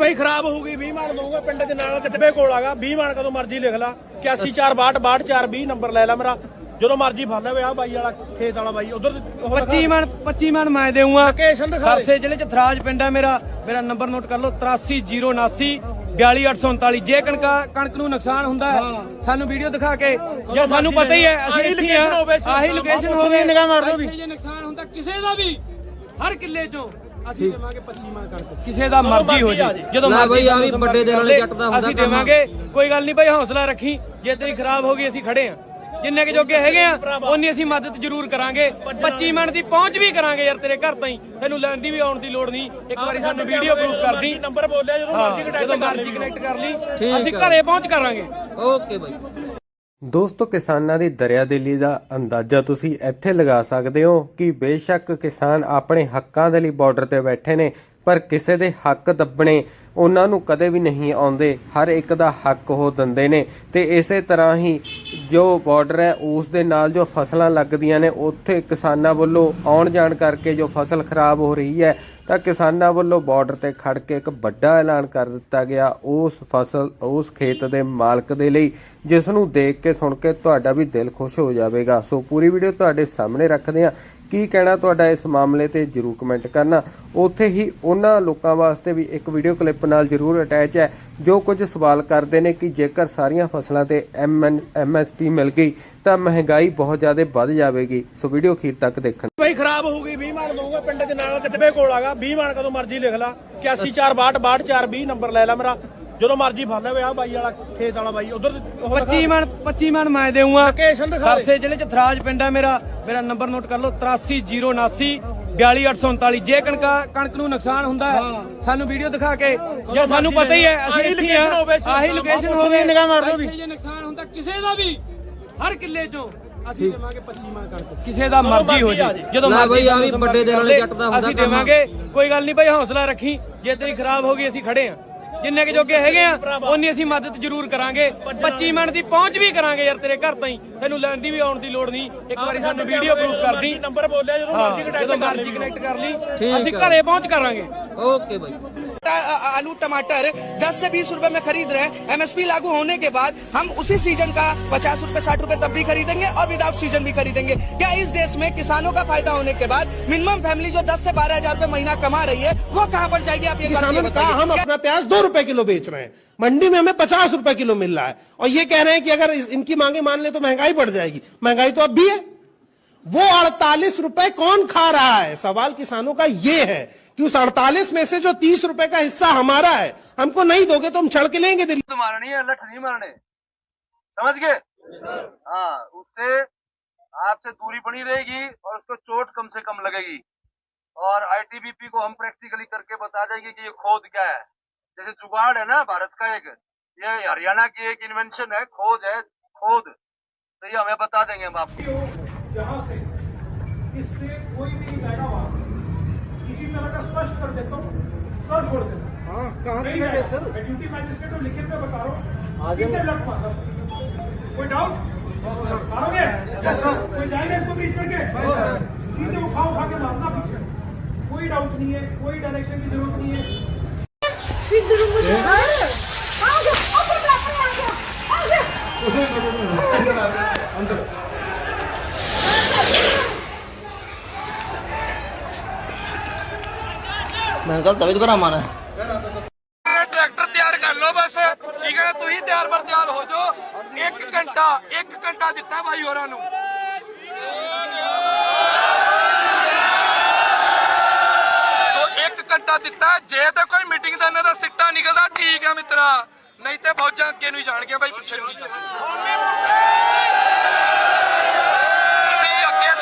ਭਾਈ ਖਰਾਬ ਹੋ ਗਈ 20 ਮਾਨ ਦਊਂਗਾ ਪਿੰਡ ਦੇ ਨਾਲ ਕਿਤੇ ਕੋਲ ਆਗਾ 20 ਮਾਨ ਕਦੋਂ ਮਰਜ਼ੀ ਲਿਖ ਲਾ। 814262 ਨੰਬਰ ਲੈ ਲੈ ਮੇਰਾ। ਜਦੋਂ ਮਰਜ਼ੀ ਫੜ ਲੈ ਵੇ ਆ ਬਾਈ ਵਾਲਾ ਖੇਤ ਵਾਲਾ ਬਾਈ ਉਧਰ 25 ਮਣ 25 ਮਣ ਮੈਂ ਦੇਊਂਗਾ। ਲੋਕੇਸ਼ਨ ਦਿਖਾ ਦੇ। ਸਰਸੇ ਜ਼ਿਲ੍ਹੇ ਚ ਥਰਾਜ ਪਿੰਡ ਹੈ ਮੇਰਾ। ਮੇਰਾ ਨੰਬਰ ਨੋਟ ਕਰ ਲਓ 83079 42839 ਜੇ ਕਣਕਾ ਕਣਕ ਨੂੰ ਨੁਕਸਾਨ ਹੁੰਦਾ ਹੈ ਸਾਨੂੰ ਵੀਡੀਓ ਦਿਖਾ ਕੇ ਜਾਂ ਸਾਨੂੰ ਪਤਾ ਹੀ ਹੈ ਅਸੀਂ ਆਹੀ ਇੱਥੇ location ਹੋਵੇ, ਆਹੀ ਲੋਕੇਸ਼ਨ ਹੋਵੇ। ਨਿਗਾਹ ਮਾਰ ਲਓ ਵੀ। ਜੇ ਨੁਕਸਾਨ ਹੁੰਦਾ ਕਿਸੇ ਦਾ ਵੀ ਹਰ ਕਿੱਲੇ ਚੋਂ। ਅਸੀਂ ਦੇਵਾਂਗੇ 25 ਮਣ ਕਣਕ। ਕਿਸੇ ਦਾ ਮਰਜ਼ੀ ਹੋ ਜੇ ਜਦੋਂ ਮਰਜ਼ੀ ਆਹ ਵੀ ਵੱਡੇ ਦਿਲ ਵਾਲੇ ਜੱਟ ਦਾ ਹੁੰਦਾ ਅਸੀਂ। ਦੇਵਾਂਗੇ। ਕੋਈ ਗੱਲ ਨਹੀਂ ਭਾਈ ਹੌਸਲਾ ਰੱਖੀ। ਜੇ ਤੇਰੀ ਖਰਾਬ ਹੋ ਗਈ ਅਸੀਂ ਖੜੇ ਆ ਜਿੰਨੇ ਕੇ ਜੋਗੇ ਹੈਗੇ ਆ ਉਨੀ ਅਸੀਂ ਮਦਦ ਜ਼ਰੂਰ ਕਰਾਂਗੇ। 25 ਮਿੰਟ ਦੀ ਪਹੁੰਚ ਵੀ ਕਰਾਂਗੇ ਯਾਰ ਤੇਰੇ ਘਰ ਤਾਈਂ। ਤੈਨੂੰ ਲੈਣ ਦੀ ਵੀ ਆਉਣ ਦੀ ਲੋੜ ਨਹੀਂ। ਇੱਕ ਵਾਰੀ ਸਾਨੂੰ ਵੀਡੀਓ ਪ੍ਰੂਫ ਕਰ ਦੀ। ਨੰਬਰ ਬੋਲਿਆ ਜਦੋਂ ਮਰਜ਼ੀ ਕਨੈਕਟ ਕਰ ਲਈ। ਅਸੀਂ ਆ। ਘਰੇ ਪਹੁੰਚ ਕਰਾਂਗੇ। Okay bye. ਦੋਸਤੋ, ਕਿਸਾਨਾਂ ਦੀ ਦਰਿਆਦਿਲੀ ਦਾ ਅੰਦਾਜ਼ਾ ਤੁਸੀਂ ਇੱਥੇ ਲਗਾ ਸਕਦੇ ਹੋ ਕਿ ਬੇਸ਼ੱਕ ਕਿਸਾਨ ਆਪਣੇ ਹੱਕਾਂ ਦੇ ਲਈ ਬਾਰਡਰ ਤੇ ਬੈਠੇ ਨੇ, ਪਰ ਕਿਸੇ ਦੇ ਹੱਕ ਦੱਬਣੇ ਉਹਨਾਂ ਨੂੰ ਕਦੇ ਵੀ ਨਹੀਂ ਆਉਂਦੇ। ਹਰ ਇੱਕ ਦਾ ਹੱਕ ਉਹ ਦਿੰਦੇ ਨੇ ਤੇ ਇਸੇ ਤਰ੍ਹਾਂ ਹੀ ਜੋ ਬਾਰਡਰ ਹੈ, ਉਸ ਦੇ ਨਾਲ ਜੋ ਫਸਲਾਂ ਲੱਗਦੀਆਂ ਨੇ, ਉੱਥੇ ਕਿਸਾਨਾਂ ਵੱਲੋਂ ਆਉਣ ਜਾਣ ਕਰਕੇ ਜੋ ਫਸਲ ਖਰਾਬ ਹੋ ਰਹੀ ਹੈ ਤਾਂ ਕਿਸਾਨਾਂ ਵੱਲੋਂ ਬਾਰਡਰ ਤੇ ਖੜ ਕੇ ਇੱਕ ਵੱਡਾ ਐਲਾਨ ਕਰ ਦਿੱਤਾ ਗਿਆ। ਉਸ ਫਸਲ, ਉਸ ਖੇਤ ਦੇ ਮਾਲਕ ਦੇ ਲਈ, ਜਿਸ ਨੂੰ ਦੇਖ ਕੇ ਸੁਣ ਕੇ ਤੁਹਾਡਾ ਵੀ ਦਿਲ ਖੁਸ਼ ਹੋ ਜਾਵੇਗਾ। ਸੋ ਪੂਰੀ ਵੀਡੀਓ ਤੁਹਾਡੇ ਸਾਹਮਣੇ ਰੱਖਦੇ ਹਾਂ। ਕੀ ਕਹਿਣਾ ਤੁਹਾਡਾ ਇਸ ਮਾਮਲੇ ਤੇ ਜਰੂਰ ਕਮੈਂਟ ਕਰਨਾ। ਉੱਥੇ ਹੀ ਉਹਨਾਂ ਲੋਕਾਂ ਵਾਸਤੇ ਵੀ ਇੱਕ ਵੀਡੀਓ ਕਲਿੱਪ ਨਾਲ ਜਰੂਰ ਅਟੈਚ ਹੈ ਜੋ ਕੁਝ ਸਵਾਲ ਕਰਦੇ ਨੇ ਕਿ ਜੇਕਰ ਸਾਰੀਆਂ ਫਸਲਾਂ ਤੇ ਐਮਐਸਪੀ ਮਿਲ ਗਈ ਤਾਂ ਮਹਿੰਗਾਈ ਬਹੁਤ ਜ਼ਿਆਦਾ ਵੱਧ ਜਾਵੇਗੀ। ਸੋ ਵੀਡੀਓ ਅਖੀਰ ਤੱਕ ਦੇਖਣ। ਭਾਈ ਖਰਾਬ ਹੋ ਗਈ 20 ਮਾਨ ਦਊਂਗਾ ਪਿੰਡ ਦੇ ਨਾਲ ਕਿਤੇ ਕੋਲ ਆਗਾ 20 ਮਾਨ ਕਦੋਂ ਮਰਜ਼ੀ ਲਿਖ ਲਾ। 814262 ਨੰਬਰ ਲੈ ਲੈ ਮੇਰਾ। ਜਦੋਂ ਮਰਜ਼ੀ ਫੜ ਲੈ ਵੇ ਆ ਬਾਈ ਵਾਲਾ ਖੇਤ ਵਾਲਾ ਬਾਈ। ਉਧਰ 25 ਮਣ 25 ਮਣ ਮੈਂ ਦੇਊਂਗਾ। ਲੋਕੇਸ਼ਨ ਦਿਖਾ ਦੇ। ਸਰਸੇ ਜ਼ਿਲ੍ਹੇ ਚ ਥਰਾਜ ਪਿੰਡ ਹੈ ਮੇਰਾ। ਮੇਰਾ ਨੰਬਰ ਨੋਟ ਕਰ ਲਓ 83079 42839 ਜੇ ਕਣਕਾ ਕਣਕ ਨੂੰ ਨੁਕਸਾਨ ਹੁੰਦਾ ਹੈ ਸਾਨੂੰ ਵੀਡੀਓ ਦਿਖਾ ਕੇ ਜਾਂ ਸਾਨੂੰ ਪਤਾ ਹੀ ਹੈ ਅਸੀਂ ਇੱਥੇ ਆ ਆਹੀ ਲੋਕੇਸ਼ਨ ਹੋਵੇ। ਨਿਗਾਹ ਮਾਰ ਲਓ ਵੀ। ਇੱਥੇ ਜੇ ਨੁਕਸਾਨ ਹੁੰਦਾ ਕਿਸੇ ਦਾ ਵੀ ਹਰ ਕਿੱਲੇ ਚੋਂ ਅਸੀਂ ਦੇਵਾਂਗੇ 25 ਮਣ ਕਣਕ। ਕਿਸੇ ਦਾ ਮਰਜ਼ੀ ਹੋ ਜੇ ਜਦੋਂ ਮਰਜ਼ੀ ਸਾਨੂੰ ਵੀ ਵੱਡੇ ਕਰ ਵਾਲੇ ਜੱਟ ਦਾ ਹੁੰਦਾ ਅਸੀਂ। ਦੇਵਾਂਗੇ। ਕੋਈ ਗੱਲ ਨਹੀਂ ਭਾਈ ਹੌਸਲਾ ਰੱਖੀ। ਜੇ ਤੇਰੀ ਖਰਾਬ ਹੋ ਗਈ ਅਸੀਂ ਖੜੇ ਆ ਜਿੰਨੇ ਕੇ ਜੋਗੇ ਹੈਗੇ ਆ ਉਨੀ ਅਸੀਂ ਮਦਦ ਜ਼ਰੂਰ ਕਰਾਂਗੇ। 25 ਮਿੰਟ ਦੀ ਪਹੁੰਚ ਵੀ ਕਰਾਂਗੇ ਯਾਰ ਤੇਰੇ ਘਰ ਤਾਈਂ। ਤੈਨੂੰ ਲੈਣ ਦੀ ਵੀ ਆਉਣ ਦੀ ਲੋੜ ਨਹੀਂ। ਇੱਕ ਵਾਰੀ ਸਾਨੂੰ ਵੀਡੀਓ ਪ੍ਰੂਫ ਕਰ ਦੀ। ਨੰਬਰ ਬੋਲਿਆ ਜਦੋਂ ਮਰਜ਼ੀ ਕਨੈਕਟ ਕਰ ਲਈ ਅਸੀਂ। ਘਰੇ ਪਹੁੰਚ ਕਰਾਂਗੇ। ਓਕੇ ਬਾਈ। आ- आलू टमाटर 10 से 20 रुपए में खरीद रहे हैं। एमएसपी लागू होने के बाद हम उसी सीज़न का 50 रुपए 60 रुपए तब भी खरीदेंगे और विदाउट सीज़न भी खरीदेंगे। क्या इस देश में किसानों का फ़ायदा होने के बाद मिनिमम फैमिली जो 10 से बारह हज़ार रुपए महीना कमा रही है वो कहाँ पर जाएगी आप ये किसानों हम अपना प्याज दो रूपए किलो बेच रहे हैं। मंडी में हमें पचास रुपए किलो मिल रहा है। और ये कह रहे हैं कि अगर इनकी मांगे मान ले तो महँगाई बढ़ जाएगी। महँगाई तो अब भी है। वो अड़तालीस रुपए कौन खा रहा है? सवाल किसानों का ये है कि उस अड़तालीस में से जो तीस रुपए का हिस्सा हमारा है, हमको नहीं दोगे तो हम छड़ के लेंगे दिल्ली। तो मारनी है लठ नहीं मारने। समझ गए? हाँ उससे आपसे दूरी बनी रहेगी और उसको चोट कम से कम लगेगी। और आईटीबीपी को हम प्रैक्टिकली करके बता देंगे कि ये खोद क्या है। जैसे जुगाड़ है ना, भारत का एक, ये हरियाणा की एक इन्वेंशन है, खोज है, खोद। तो ये हमें बता देंगे हम आपको। यहाँ से इससे कोई भी पैदावार किसी तरह का स्पष्ट कर देता हूँ सर छोड़ देना हाँ। कहाँ से सर? मैं ड्यूटी मैजिस्ट्रेट हूँ लिखित में बता रहा हूँ। सीधे लट मारना कोई डाउट मारोगे? कोई जाएगा इसको बीच करके? सीधे उठा उठा के मारना पीछे। कोई डाउट नहीं है कोई डायरेक्शन की ज़रूरत नहीं है। ਟਰੈਕਟਰ ਤਿਆਰ ਕਰ ਲਓ ਬਸ। ਠੀਕ ਹੈ ਤੁਸੀਂ ਤਿਆਰ ਬਰ ਤਿਆਰ ਹੋ ਜਾਓ। 1 ਘੰਟਾ 1 ਘੰਟਾ ਦਿੱਤਾ ਭਾਈ ਹੋਰਾਂ ਨੂੰ। ਘੰਟਾ ਦਿੱਤਾ। ਜੇ ਤੇ ਕੋਈ ਮੀਟਿੰਗ ਦਾ ਇਹਨਾਂ ਦਾ ਸਿੱਟਾ ਨਿਕਲਦਾ, ਠੀਕ ਹੈ ਮਿੱਤਰਾ। ਨਹੀਂ ਤੇ ਫੌਜਾਂ ਅੱਗੇ ਨੂੰ ਜਾਣਗੇ ਬਾਈ, ਪਿੱਛੇ ਨੂੰ ਅੱਗੇ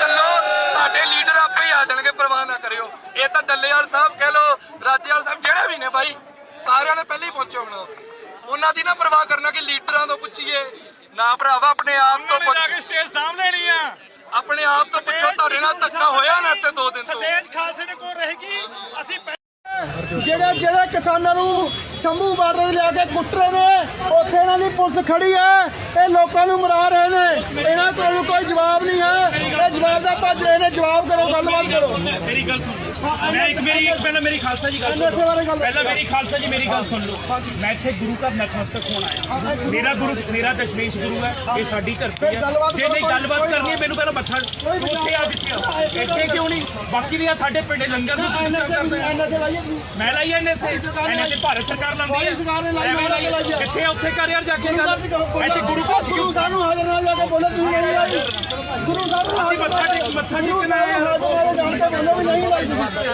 ਚੱਲੋ। ਸਾਡੇ ਲੀਡਰ ਆਪੇ ਆ ਜਾਣਗੇ, ਪਰਵਾਹ ਨਾ ਕਰਿਓ। ਇਹ ਤਾਂ ਦੱਲੇਵਾਲ ਸਾਹਿਬ ਕਹਿ ਲੋ ਰਾਜੇਵਾਲ ਸਾਹਿਬ ਜਿਹੜੇ ਵੀ ਨੇ ਬਾਈ ਸਾਰਿਆਂ ਨੇ ਪਹਿਲਾਂ ਹੀ ਪਹੁੰਚੇ ਹੋਣਾ ਉਹਨਾਂ ਦੀ ਨਾ ਪਰਵਾਹ ਕਰਨਾ ਕਿ ਲੀਡਰਾਂ ਤੋਂ ਪੁੱਛੀਏ ਨਾ ਭਰਾਵਾ ਆਪਣੇ ਆਪ ਤੋਂ ਪੁੱਛ ਕੇ ਸਟੇਜ ਸਾਹਮ ਲੈਣੀ ਆ। ਆਪਣੇ ਆਪ ਤੋਂ ਪੁੱਛੋ ਤੁਹਾਡੇ ਨਾਲ ਧੱਕਾ ਹੋਇਆ ਨਾ ਤੇ ਦੋ ਦਿਨ ਤੋਂ। ਜਿਹੜੇ ਜਿਹੜੇ ਕਿਸਾਨਾਂ ਨੂੰ ਸ਼ੰਭੂ ਬਾਰਡਰ ਲਿਆ ਕੇ ਕੁੱਟ ਰਹੇ ਨੇ ਉੱਥੇ ਇਹਨਾਂ ਦੀ ਪੁਲਿਸ ਖੜੀ ਹੈ। ਇਹ ਲੋਕਾਂ ਨੂੰ ਮਰਾ ਰਹੇ ਨੇ। ਇਹਨਾਂ ਕੋਲ ਕੋਈ ਜਵਾਬ ਨਹੀਂ ਹੈ। ਇਹ ਜਵਾਬ ਦਾ ਭੱਜ ਰਹੇ ਨੇ। ਜਵਾਬ ਕਰੋ ਗੱਲਬਾਤ ਕਰੋ। ਮੈਂ ਇੱਕ ਮੇਰੀ ਇੱਕ ਪਹਿਲਾਂ ਮੇਰੀ ਖਾਲਸਾ ਜੀ ਗੱਲ ਸੁਣ ਪਹਿਲਾਂ ਮੇਰੀ ਖਾਲਸਾ ਜੀ ਮੇਰੀ ਗੱਲ ਸੁਣ ਲਓ। ਮੈਂ ਇੱਥੇ ਗੁਰੂ ਘਰ ਨਤਮਸਤਕ ਹੋਣ ਆਇਆ। ਮੇਰਾ ਗੁਰੂ ਮੇਰਾ ਦਸ਼ਮੇਸ਼ ਗੁਰੂ ਹੈ ਇਹ ਸਾਡੀ ਧਰਤੀ ਹੈ। ਜੇ ਨਹੀਂ ਗੱਲਬਾਤ ਕਰਨੀ ਹੈ ਮੈਨੂੰ ਪਹਿਲਾਂ ਮੱਥਾ ਉੱਥੇ ਆ ਜਿੱਥੇ ਆ। ਇੱਥੇ ਕਿਉਂ ਨਹੀਂ? ਬਾਕੀ ਵੀ ਆ ਸਾਡੇ ਪਿੰਡ ਲੰਗਰ ਤੂੰ ਕਿੱਦਾਂ ਕਰਦਾ ਹੈ? ਤੁਸੀਂ ਮੈਂ ਲਾਈ ਐ ਐਨਐਸਏ ਐਨਐਸਏ ਭਾਰਤ ਸਰਕਾਰ ਲਾਉਂਦੀ ਹੈ। ਕੋਈ ਸਰਕਾਰ ਨੇ ਲਾਈ, ਐਵੇਂ ਮੈਂ ਲਾ ਕੇ ਲਾਈ ਆ। ਕਿੱਥੇ ਆ ਉੱਥੇ ਕਰ ਯਾਰ ਜਾ ਕੇ ਗੁਰੂ ਗੱਲ? ਇੱਥੇ ਗੁਰੂ ਘਰ ਚ ਕਿਉਂ ਗੁਰੂ ਸਾਹਿਬ ਨੂੰ ਅਸੀਂ ਮੱਥਾ ਟੇਕ ਮੱਥਾ ਗੁਰੂ ਟੇਕਣਾ ਸਾਹਿਬ ਨੂੰ ਹਾਜ਼ਰ ਨਾਲ ਜਾਣ ਕੇ ਬੋਲੋ ਵੀ ਨਹੀਂ ਲਾਈ ਤੁਸੀਂ।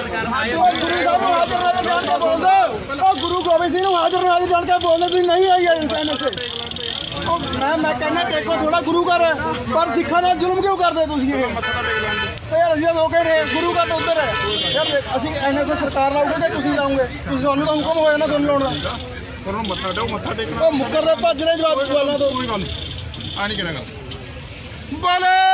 ਉਹ ਗੁਰੂ ਸਾਹਿਬ ਨੂੰ ਹਾਜ਼ਰ ਨਾਲ ਜਾਣ ਕੇ ਬੋਲੋ ਉਹ ਗੁਰੂ ਗੋਬਿੰਦ ਸਿੰਘ ਨੂੰ ਹਾਜ਼ਰ ਨਾਲ ਜਾਣ ਕੇ ਬੋਲੋ ਵੀ ਨਹੀਂ ਆਈ ਐਨਐਸਏ ਉਹ ਮੈਂ ਮੈਂ ਕਹਿੰਦਾ ਟੇਕੋ ਥੋੜਾ ਗੁਰੂ ਘਰ ਹੈ। ਪਰ ਸਿੱਖਾਂ ਨਾਲ ਜ਼ੁਲਮ ਕਿਉਂ ਕਰਦੇ ਤੁਸੀਂ ਇਹ? ਤੇ ਯਾਰ ਅਸੀਂ ਲੋਕੇ ਨੇ ਗੁਰੂ ਘਰ ਤਾਂ ਉੱਧਰ ਹੈ। ਯਾਰ ਦੇਖ, ਅਸੀਂ ਐਨਐਸਏ ਸਰਕਾਰ ਲਾਉਂਗੇ ਕਿ ਤੁਸੀਂ ਲਾਉਂਗੇ ਤੁਸੀਂ ਤੁਹਾਨੂੰ ਤਾਂ ਹੁਕਮ ਹੋਇਆ ਨਾ ਤੁਹਾਨੂੰ ਲਾਉਣ ਦਾ। ਉਹਨੂੰ ਮੱਥਾ ਟੇਕੋ ਮੱਥਾ ਟੇਕਣਾ। ਉਹ ਮੁੱਕਰ ਦੇ ਭੱਜ ਰਹੇ ਜਵਾਬ ਸਵਾਲਾਂ ਤੋਂ ਕੋਈ ਗੱਲ। ਆ ਨਹੀਂ ਕਰਾਂਗਾ। ਬੋਲੇ!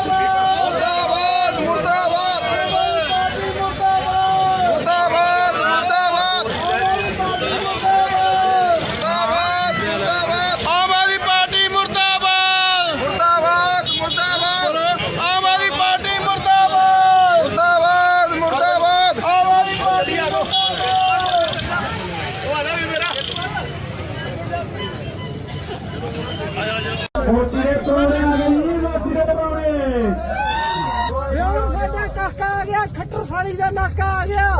ਖੱਟਰ ਸਾਲੀ ਦਾ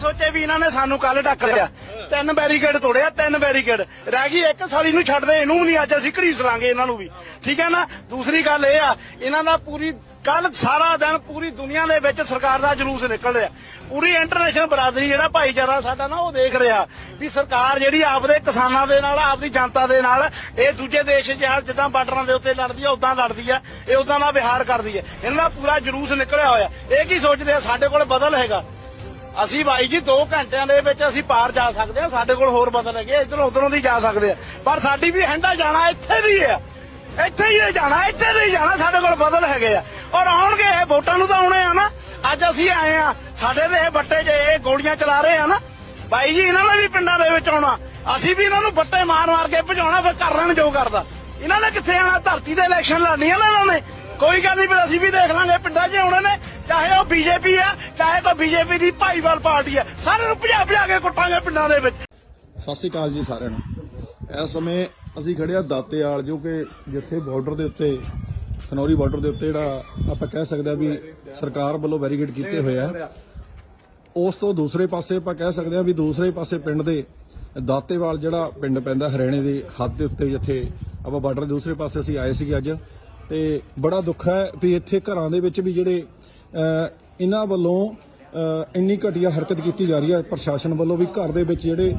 ਸੋਚੇ ਵੀ ਇਹਨਾਂ ਨੇ ਸਾਨੂੰ ਕੱਲ ਡੱਕ ਲਿਆ। ਤਿੰਨ ਬੈਰੀਕੇਡ ਤੋੜਿਆ, ਤਿੰਨ ਬੈਰੀਕੇਡ। ਰਹਿ ਗਈ ਇੱਕ, ਸਾਲੀ ਨੂੰ ਛੱਡਦੇ, ਇਹਨੂੰ ਵੀ ਨਹੀਂ ਅੱਜ ਅਸੀਂ ਘੜੀਸ ਲਾਂਗੇ ਇਹਨਾਂ ਨੂੰ ਵੀ। ਠੀਕ ਹੈ ਨਾ? ਦੂਸਰੀ ਗੱਲ ਇਹ ਆ, ਇਹਨਾਂ ਦਾ ਪੂਰੀ ਕੱਲ ਸਾਰਾ ਦਿਨ ਪੂਰੀ ਦੁਨੀਆ ਦੇ ਵਿੱਚ ਸਰਕਾਰ ਦਾ ਜਲੂਸ ਨਿਕਲ ਰਿਹਾ। ਪੂਰੀ ਇੰਟਰਨੈਸ਼ਨਲ ਬਰਾਦਰੀ ਜਿਹੜਾ ਭਾਈਚਾਰਾ ਸਾਡਾ ਨਾ, ਉਹ ਦੇਖ ਰਿਹਾ ਵੀ ਸਰਕਾਰ ਜਿਹੜੀ ਆਪਦੇ ਕਿਸਾਨਾਂ ਦੇ ਨਾਲ, ਆਪਦੀ ਜਨਤਾ ਦੇ ਨਾਲ, ਇਹ ਦੂਜੇ ਦੇਸ਼ ਜਿਹਾ ਜਿੱਦਾਂ ਬਾਰਡਰਾਂ ਦੇ ਉੱਤੇ ਲੜਦੀ ਆ, ਉਦਾਂ ਲੜਦੀ ਆ, ਇਹ ਉਦਾਂ ਦਾ ਵਿਹਾਰ ਕਰਦੀ ਹੈ ਇਹਨਾਂ ਦਾ ਪੂਰਾ ਜਲੂਸ ਨਿਕਲਿਆ ਹੋਇਆ। ਇਹ ਕੀ ਸੋਚਦੇ ਆ? ਸਾਡੇ ਕੋਲ ਬਦਲ ਹੈਗਾ। ਅਸੀਂ ਬਾਈ ਜੀ 2 ਘੰਟਿਆਂ ਦੇ ਵਿੱਚ ਅਸੀਂ ਪਾਰ ਜਾ ਸਕਦੇ ਆ ਸਾਡੇ ਕੋਲ ਹੋਰ ਬਦਲ ਹੈਗੇ ਇਧਰੋਂ ਉਧਰੋਂ ਦੀ ਜਾ ਸਕਦੇ ਆ ਪਰ ਸਾਡੀ ਵੀ ਹੈਂਡਾ ਜਾਣਾ ਇੱਥੇ ਦੀ ਆ ਇੱਥੇ ਹੀ ਜਾਣਾ, ਇੱਥੇ ਦੀ ਜਾਣਾ, ਸਾਡੇ ਕੋਲ ਬਦਲ ਹੈਗੇ ਆ। ਔਰ ਆਉਣਗੇ, ਇਹ ਵੋਟਾਂ ਨੂੰ ਤਾਂ ਆਉਣੇ ਆ ਨਾ। ਅੱਜ ਅਸੀਂ ਆਏ ਆ, ਸਾਡੇ ਦੇ ਇਹ ਬੱਟੇ 'ਚ ਇਹ ਗੋਲੀਆਂ ਚਲਾ ਰਹੇ ਆ ਨਾ, ਬਾਈ ਜੀ ਇਹਨਾਂ ਨੇ ਵੀ ਪਿੰਡਾਂ ਦੇ ਵਿੱਚ ਆਉਣਾ। ਅਸੀਂ ਵੀ ਇਹਨਾਂ ਨੂੰ ਬੱਟੇ ਮਾਰ ਮਾਰ ਕੇ ਭਜਾਉਣਾ, ਫਿਰ ਕਰ ਲੈਣ ਜੋ ਕਰਦਾ। ਇਹਨਾਂ ਨੇ ਕਿੱਥੇ ਆਣਾ ਧਰਤੀ ਦੇ ਇਲੈਕਸ਼ਨ ਲੜਨੀਆਂ ਇਹਨਾਂ ਨੇ। ਕੋਈ ਗੱਲ ਨਹੀਂ, ਫਿਰ ਅਸੀਂ ਵੀ ਦੇਖ ਲਾਂਗੇ, ਪਿੰਡਾਂ 'ਚ ਆਉਣੇ ਨੇ, ਚਾਹੇ ਉਹ ਬੀਜੇਪੀ ਆ, ਚਾਹੇ ਕੋਈ ਬੀਜੇਪੀ ਦੀ ਭਾਈਵਾਲ ਪਾਰਟੀ ਆ, ਸਾਰਿਆਂ ਨੂੰ ਭਜਾ ਭਜਾ ਕੇ ਕੁੱਟਾਂਗੇ ਪਿੰਡਾਂ ਦੇ ਵਿੱਚ। ਸਤਿ ਸ਼੍ਰੀ ਅਕਾਲ ਜੀ ਸਾਰਿਆਂ ਨੂੰ। ਇਸ ਸਮੇਂ ਅਸੀਂ ਖੜੇ ਆ ਦਾਤੇਵਾਲ, ਜੋ ਕਿ ਜਿੱਥੇ ਬਾਰਡਰ ਦੇ ਉੱਤੇ, ਖਨੌਰੀ ਬਾਰਡਰ ਦੇ ਉੱਤੇ ਜਿਹੜਾ ਆਪਾਂ ਕਹਿ ਸਕਦੇ ਆ ਵੀ ਸਰਕਾਰ ਵੱਲੋਂ ਬੈਰੀਕੇਡ ਕੀਤੇ ਹੋਏ ਆ। ਉਸ ਤੋਂ ਦੂਸਰੇ ਪਾਸੇ ਆਪਾਂ ਕਹਿ ਸਕਦੇ ਆ ਵੀ ਦੂਸਰੇ ਪਾਸੇ ਪਿੰਡ ਦੇ ਦਾਤੇਵਾਲ ਜਿਹੜਾ ਪਿੰਡ ਪੈਂਦਾ ਹਰਿਆਣੇ ਦੇ ਹੱਦ ਦੇ ਉੱਤੇ, ਜਿੱਥੇ ਆਪਾਂ ਬਾਰਡਰ ਦੇ ਦੂਸਰੇ ਪਾਸੇ ਅਸੀਂ ਆਏ ਸੀਗੇ ਅੱਜ ਤੇ ਬੜਾ ਦੁੱਖ ਹੈ ਵੀ ਇੱਥੇ ਘਰਾਂ ਦੇ ਵਿੱਚ ਵੀ ਜਿਹੜੇ ਇਹਨਾਂ ਵੱਲੋਂ ਇੰਨੀ ਘਟੀਆ ਹਰਕਤ ਕੀਤੀ ਜਾ ਰਹੀ ਹੈ ਪ੍ਰਸ਼ਾਸਨ ਵੱਲੋਂ ਵੀ ਘਰ ਦੇ ਵਿੱਚ ਜਿਹੜੇ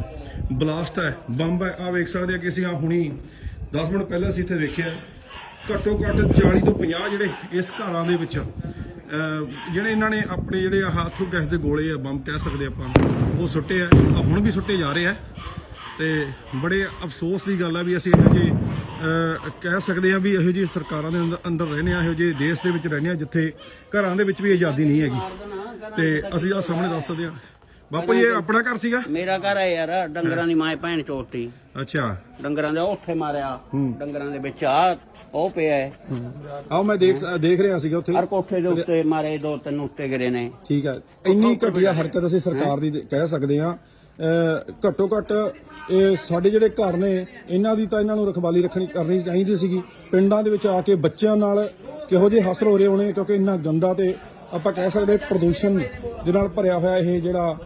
ਬਲਾਸਟ ਹੈ, ਬੰਬ ਹੈ ਆ ਵੇਖ ਸਕਦੇ ਆ ਕਿ ਅਸੀਂ ਆ ਹੁਣੀ 10 ਮਿੰਟ ਪਹਿਲਾਂ ਅਸੀਂ ਇੱਥੇ ਵੇਖਿਆ। ਘੱਟੋ ਘੱਟ 40 ਤੋਂ 50 ਜਿਹੜੇ ਇਸ ਘਰਾਂ ਦੇ ਵਿੱਚ ਜਿਹੜੇ ਇਹਨਾਂ ਨੇ ਆਪਣੇ ਜਿਹੜੇ ਆਹ ਹੱਥੋਂ ਗੈਸ ਦੇ ਗੋਲੇ ਆ, ਬੰਬ ਕਹਿ ਸਕਦੇ ਆਪਾਂ, ਉਹ ਸੁੱਟੇ ਆ। ਆਹ ਹੁਣ ਵੀ ਸੁੱਟੇ ਜਾ ਰਹੇ ਆ। ਤੇ ਬੜੇ ਅਫਸੋਸ ਦੀ ਗੱਲ ਆ ਵੀ ਅਸੀਂ ਇਹੋ ਜਿਹੇ ਕਹਿ ਸਕਦੇ ਆ ਵੀ ਇਹੋ ਜਿਹੀ ਸਰਕਾਰਾਂ ਦੇ ਅੰਦਰ- ਰਹਿੰਦੇ ਆ ਇਹੋ ਜਿਹੇ ਦੇਸ਼ ਦੇ ਵਿੱਚ ਰਹਿੰਦੇ ਆ ਜਿੱਥੇ ਘਰਾਂ ਦੇ ਵਿੱਚ ਵੀ ਆਜ਼ਾਦੀ ਨਹੀਂ ਹੈਗੀ। ਤੇ ਅਸੀਂ ਆ ਸਾਹਮਣੇ ਦੱਸ ਸਕਦੇ ਆ। ਬਾਪੂ ਜੀ ਇਹ ਆਪਣਾ ਘਰ ਸੀਗਾ? ਮੇਰਾ ਘਰ ਹੈ ਯਾਰ ਡੰਗਰਾਂ ਦੀ ਮਾਂ ਭੈਣ ਚੋਟੀ। ਅੱਛਾ। ਡੰਗਰਾਂ ਦੇ ਉੱਥੇ ਮਾਰਿਆ। ਡੰਗਰਾਂ ਦੇ ਵਿੱਚ ਆ ਉਹ ਪਿਆ ਹੈ। ਆਓ ਮੈਂ ਦੇਖ ਦੇਖ ਰਿਹਾ ਸੀਗਾ ਉੱਥੇ। ਹਰ ਕੋਠੇ ਦੇ ਉੱਤੇ ਮਾਰੇ ਦੋ ਤਿੰਨ ਉੱਤੇ ਗਿਰੇ ਨੇ। ਠੀਕ ਹੈ ਇੰਨੀ ਘਟੀਆ ਹਰਕਤ ਅਸੀਂ ਸਰਕਾਰ ਦੀ ਕਹਿ ਸਕਦੇ ਅਹ ਘੱਟੋ ਘੱਟ, ਇਹ ਸਾਡੇ ਜਿਹੜੇ ਘਰ ਨੇ, ਇਹਨਾਂ ਦੀ ਤਾਂ ਇਹਨਾਂ ਨੂੰ ਰਖਵਾਲੀ ਰੱਖਣੀ ਕਰਨੀ ਚਾਹੀਦੀ ਸੀਗੀ। ਪਿੰਡਾਂ ਦੇ ਵਿੱਚ ਆ ਕੇ ਬੱਚਿਆਂ ਨਾਲ ਕਿਹੋ ਜਿਹੇ ਹਸਰ ਹੋ ਰਹੇ ਹੋਣੇ, ਕਿਉਂਕਿ ਇੰਨਾ ਗੰਦਾ ਤੇ ਆਪਾਂ ਕਹਿ ਸਕਦੇ ਪ੍ਰਦੂਸ਼ਣ ਦੇ ਨਾਲ ਭਰਿਆ ਹੋਇਆ ਇਹ ਜਿਹੜਾ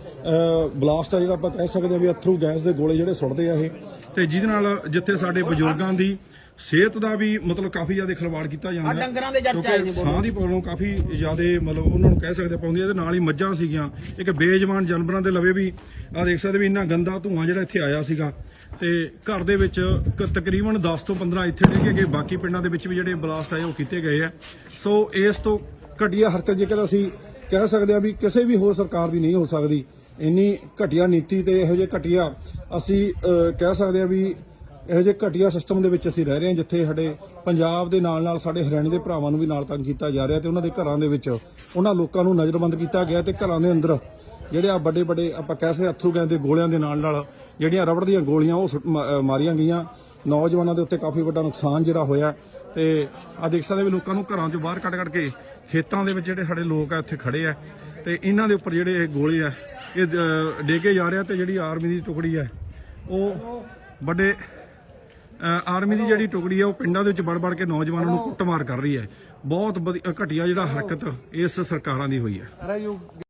ਬਲਾਸਟ ਆ ਜਿਹੜਾ ਆਪਾਂ ਕਹਿ ਸਕਦੇ ਹਾਂ ਵੀ ਅਥਰੂ ਗੈਸ ਦੇ ਗੋਲੇ ਜਿਹੜੇ ਸੁੱਟਦੇ ਆ ਇਹ। ਤੇ ਜਿਹਦੇ ਨਾਲ ਜਿੱਥੇ ਸਾਡੇ ਬਜ਼ੁਰਗਾਂ ਦੀ ਸਿਹਤ ਦਾ ਵੀ ਮਤਲਬ ਕਾਫੀ ਜ਼ਿਆਦਾ ਖਿਲਵਾੜ ਕੀਤਾ ਜਾਂਦਾ ਹੈ ਡੰਗਰਾਂ ਦੇ ਜੜ ਚ ਆਏ ਕਿਉਂਕਿ ਨੇ ਸਾਹ ਦੀ ਪ੍ਰੋਬਲਮ ਕਾਫੀ ਜ਼ਿਆਦਾ ਮਤਲਬ ਉਹਨਾਂ ਨੂੰ ਕਹਿ ਸਕਦੇ ਪਾਉਂਦੀ ਤੇ ਨਾਲ ਹੀ ਮੱਝਾਂ ਸੀਗੀਆਂ। ਇੱਕ ਬੇਜਵਾਨ ਜਾਨਵਰਾਂ ਦੇ ਲਵੇ ਵੀ ਆ ਦੇਖ ਸਕਦੇ ਵੀ ਇੰਨਾ ਗੰਦਾ ਧੂਆਂ ਜਿਹੜਾ ਇੱਥੇ ਆਇਆ ਸੀਗਾ। ਤੇ ਘਰ ਦੇ ਵਿੱਚ ਤਕਰੀਬਨ 10 ਤੋਂ 15 ਇੱਥੇ ਡਿੱਗੇ ਗਏ ਬਾਕੀ ਪਿੰਡਾਂ ਦੇ ਵਿੱਚ ਵੀ ਜਿਹੜੇ ਬਲਾਸਟ ਆਏ ਉਹ ਕੀਤੇ ਗਏ ਆ। ਸੋ ਇਸ ਤੋਂ ਘਟੀਆ ਹਰਕਤ ਜੇਕਰ ਅਸੀਂ ਕਹਿ ਸਕਦੇ ਆ ਵੀ ਕਿਸੇ ਵੀ ਹੋਰ ਸਰਕਾਰ ਦੀ ਨਹੀਂ ਹੋ ਸਕਦੀ ਇੰਨੀ ਘਟੀਆ ਨੀਤੀ ਤੇ ਇਹੋ ਜਿਹੇ ਘਟੀਆ ਅਸੀਂ ਕਹਿ ਸਕਦੇ ਆ ਵੀ ਇਹੋ ਜਿਹੇ ਘਟੀਆ ਸਿਸਟਮ ਦੇ ਵਿੱਚ ਅਸੀਂ ਰਹਿ ਰਹੇ ਹਾਂ, ਜਿੱਥੇ ਸਾਡੇ ਪੰਜਾਬ ਦੇ ਨਾਲ ਨਾਲ ਸਾਡੇ ਹਰਿਆਣੇ ਦੇ ਭਰਾਵਾਂ ਨੂੰ ਵੀ ਨਾਲ ਤੰਗ ਕੀਤਾ ਜਾ ਰਿਹਾ ਤੇ ਉਹਨਾਂ ਦੇ ਘਰਾਂ ਦੇ ਵਿੱਚ ਉਹਨਾਂ ਲੋਕਾਂ ਨੂੰ ਨਜ਼ਰਬੰਦ ਕੀਤਾ ਗਿਆ ਤੇ ਘਰਾਂ ਦੇ ਅੰਦਰ ਜਿਹੜੇ ਆ ਵੱਡੇ ਵੱਡੇ ਆਪਾਂ ਕਹਿ ਸਕਦੇ ਅਥਰੂ ਗੈਸ ਗੋਲਿਆਂ ਦੇ ਨਾਲ ਨਾਲ ਜਿਹੜੀਆਂ ਰਬੜ ਦੀਆਂ ਗੋਲੀਆਂ ਉਹ ਸੁੱਟ- ਮਾ- ਮਾਰੀਆਂ ਗਈਆਂ। ਨੌਜਵਾਨਾਂ ਦੇ ਉੱਤੇ ਕਾਫੀ ਵੱਡਾ ਨੁਕਸਾਨ ਜਿਹੜਾ ਹੋਇਆ ਤੇ ਆ ਦੇਖ ਸਕਦੇ ਵੀ ਲੋਕਾਂ ਨੂੰ ਘਰਾਂ ਚੋਂ ਬਾਹਰ ਕੱਢ ਕੱਢ ਕੇ ਖੇਤਾਂ ਦੇ ਵਿੱਚ ਜਿਹੜੇ ਸਾਡੇ ਲੋਕ ਆ, ਉੱਥੇ ਖੜੇ ਆ ਤੇ ਇਹਨਾਂ ਦੇ ਉੱਪਰ ਜਿਹੜੇ ਇਹ ਗੋਲੇ ਆ, ਇਹ ਡੇਕੇ ਜਾ ਰਿਹਾ ਤੇ ਜਿਹੜੀ ਆਰਮੀ ਦੀ ਟੁਕੜੀ ਹੈ ਉਹ ਵੱਡੇ ਆਰਮੀ ਦੀ ਜਿਹੜੀ ਟੁਕੜੀ ਹੈ ਉਹ ਪਿੰਡਾਂ ਦੇ ਵਿੱਚ ਵੜ ਵੜ ਕੇ ਨੌਜਵਾਨਾਂ ਨੂੰ ਕੁੱਟਮਾਰ ਕਰ ਰਹੀ ਹੈ। ਬਹੁਤ ਵਧੀਆ ਘਟੀਆ ਜਿਹੜਾ ਹਰਕਤ ਇਸ ਸਰਕਾਰਾਂ ਦੀ ਹੋਈ ਹੈ।